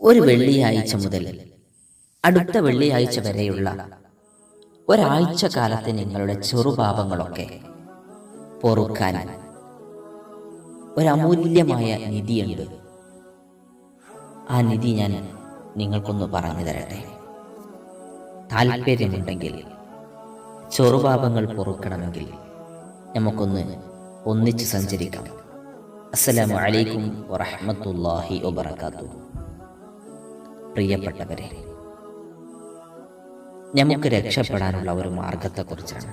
ഒരു വെള്ളിയാഴ്ച മുതൽ അടുത്ത വെള്ളിയാഴ്ച വരെയുള്ള ഒരാഴ്ച കാലത്തെ നിങ്ങളുടെ ചെറുപാപങ്ങളൊക്കെ പൊറുക്കാൻ ഒരമൂല്യമായ നിധിയുണ്ട്. ആ നിധി ഞാൻ നിങ്ങൾക്കൊന്ന് പറഞ്ഞു തരട്ടെ? താല്പര്യമുണ്ടെങ്കിൽ ചെറുപാപങ്ങൾ പൊറുക്കണമെങ്കിൽ നമുക്കൊന്ന് ഒന്നിച്ച് സഞ്ചരിക്കാം. അസ്സലാമു അലൈക്കും വറഹ്മത്തുള്ളാഹി വബറകാതുഹു. പ്രിയപ്പെട്ടവരെ നമുക്ക് രക്ഷപ്പെടാനുള്ള ഒരു മാർഗത്തെക്കുറിച്ചാണ്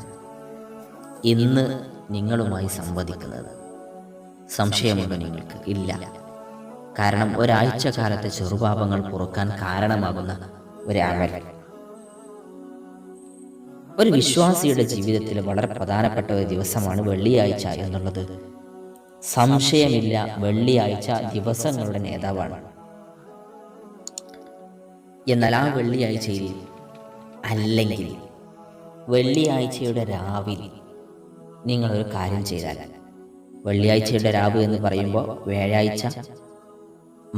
ഇന്ന് നിങ്ങളുമായി സംവദിക്കുന്നത്. സംശയമുണ്ടോ നിങ്ങൾക്ക് ഇല്ല. കാരണം ഒരാഴ്ച കാലത്തെ ചെറുപാപങ്ങൾ പൊറുക്കാൻ കാരണമാകുന്ന ഒരു ഒരു വിശ്വാസിയുടെ ജീവിതത്തിൽ വളരെ പ്രധാനപ്പെട്ട ഒരു ദിവസമാണ് വെള്ളിയാഴ്ച എന്നുള്ളത്. സംശയമില്ല വെള്ളിയാഴ്ച ദിവസങ്ങളുടെ നേതാവാണ്. എന്നാൽ ആ വെള്ളിയാഴ്ചയിൽ അല്ലെങ്കിൽ വെള്ളിയാഴ്ചയുടെ രാവിലെ നിങ്ങളൊരു കാര്യം ചെയ്താൽ വെള്ളിയാഴ്ചയുടെ രാവ് എന്ന് പറയുമ്പോൾ വ്യാഴാഴ്ച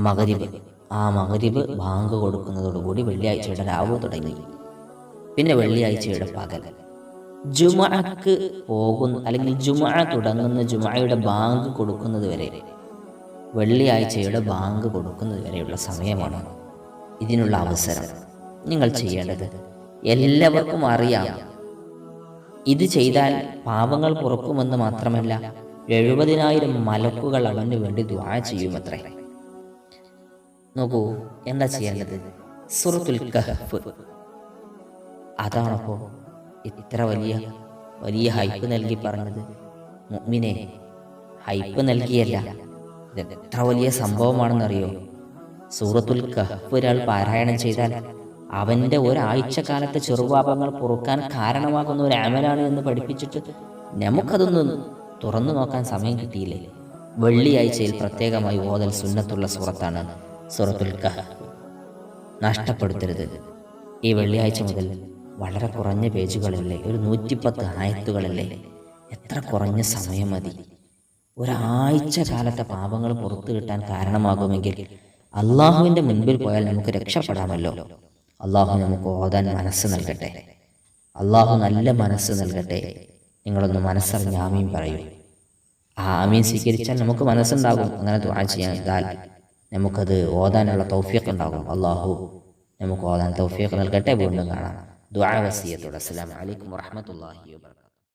മകരിബ് ആ മകരിബ് ബാങ്ക് കൊടുക്കുന്നതോടുകൂടി വെള്ളിയാഴ്ചയുടെ രാവ് തുടങ്ങി. പിന്നെ വെള്ളിയാഴ്ചയുടെ പകൽ. ജുമഅക്ക് പോകുന്ന അല്ലെങ്കിൽ ജുമഅ തുടങ്ങുന്ന ജുമഅയുടെ ബാങ്ക് കൊടുക്കുന്നത് വരെ വെള്ളിയാഴ്ചയുടെ ബാങ്ക് കൊടുക്കുന്നത് വരെയുള്ള സമയമാണ് ഇതിനുള്ള അവസരം. നിങ്ങൾ ചെയ്യേണ്ടത് എല്ലാവർക്കും അറിയാം. ഇത് ചെയ്താൽ പാപങ്ങൾ പുറക്കുമെന്ന് മാത്രമല്ല എഴുപതിനായിരം മലക്കുകൾ അവന് വേണ്ടി ദ്വാ ചെയ്യുമത്രേ. നോക്കൂ എന്താ ചെയ്യേണ്ടത്? സുറത്തുൽ കഹഫ്. അതാണപ്പോ ഇത്ര വലിയ വലിയ ഹൈപ്പ് നൽകി പറഞ്ഞത്. മുഅ്മിനെ ഹൈപ്പ് നൽകിയല്ല. ഇത് എത്ര വലിയ സംഭവമാണെന്നറിയോ? സൂറത്തുൽ കഹഫ് ഒരാൾ പാരായണം ചെയ്താൽ അവന്റെ ഒരാഴ്ച കാലത്തെ ചെറുപാപങ്ങൾ പൊറുക്കാൻ കാരണമാകുന്ന ഒരു അമലാണ് എന്ന് പഠിപ്പിച്ചിട്ട് നമുക്കതൊന്നും തുറന്നു നോക്കാൻ സമയം കിട്ടിയില്ലേ? വെള്ളിയാഴ്ചയിൽ പ്രത്യേകമായി ഓതൽ സുന്നത്തുള്ള സൂറത്താണ് സൂറത്തുൽ കഹ നഷ്ടപ്പെടുത്തരുത്. ഈ വെള്ളിയാഴ്ച മുതൽ വളരെ കുറഞ്ഞ പേജുകളല്ലേ? ഒരു നൂറ്റിപ്പത്ത് ആയത്തുകളല്ലേ? എത്ര കുറഞ്ഞ സമയം മതി? ഒരാഴ്ച കാലത്തെ പാപങ്ങൾ പുറത്തു കിട്ടാൻ കാരണമാകുമെങ്കിൽ അള്ളാഹുവിന്റെ മുൻപിൽ പോയാൽ നമുക്ക് രക്ഷപ്പെടാമല്ലോ. അള്ളാഹു നമുക്ക് ഓതാൻ മനസ്സ് നൽകട്ടെ. അള്ളാഹു നല്ല മനസ്സ് നൽകട്ടെ. നിങ്ങളൊന്ന് മനസ്സറിഞ്ഞ് ആമീൻ പറയൂ. ആ ആമീൻ സ്വീകരിച്ചാൽ നമുക്ക് മനസ്സുണ്ടാകും. അങ്ങനെ ദുആ ചെയ്യാൻ നമുക്കത് ഓതാനുള്ള തൗഫീഖ് ഉണ്ടാകും. അള്ളാഹു നമുക്ക് ഓതാൻ തൗഫീഖ് നൽകട്ടെ. വീണ്ടും കാണാം. ദുആ വസിയത്തോടെ അസ്സലാമു അലൈക്കും വറഹ്മത്തുള്ളാഹി വബറകാതുഹു.